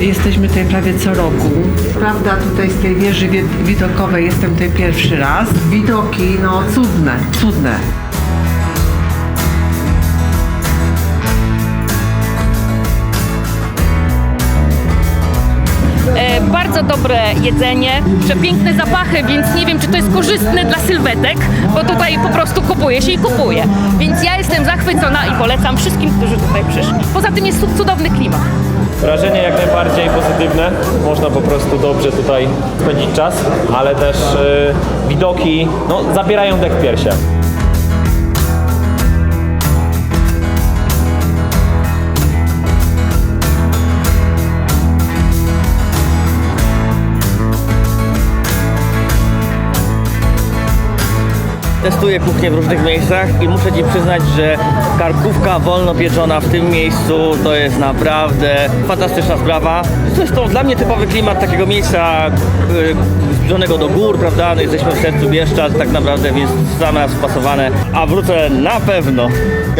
Jesteśmy tutaj prawie co roku. Prawda, tutaj z tej wieży wi- widokowej jestem tutaj pierwszy raz. Widoki, no cudne, cudne. E, bardzo dobre jedzenie, przepiękne zapachy, więc nie wiem, czy to jest korzystne dla sylwetek, bo tutaj po prostu kupuje się i kupuje. Więc zachwycona i polecam wszystkim, którzy tutaj przyszli. Poza tym jest cu- cudowny klimat. Wrażenie jak najbardziej pozytywne. Można po prostu dobrze tutaj spędzić czas, ale też y, widoki no, zabierają dech w piersie. Testuję kuchnię w różnych miejscach i muszę Ci przyznać, że karkówka wolno pieczona w tym miejscu to jest naprawdę fantastyczna sprawa. Zresztą dla mnie typowy klimat takiego miejsca y, zbliżonego do gór, prawda? No, jesteśmy w sercu Bieszczad tak naprawdę, więc same spasowane, a wrócę na pewno.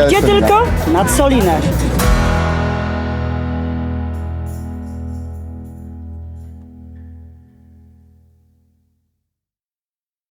Gdzie tylko? Nad Solinę.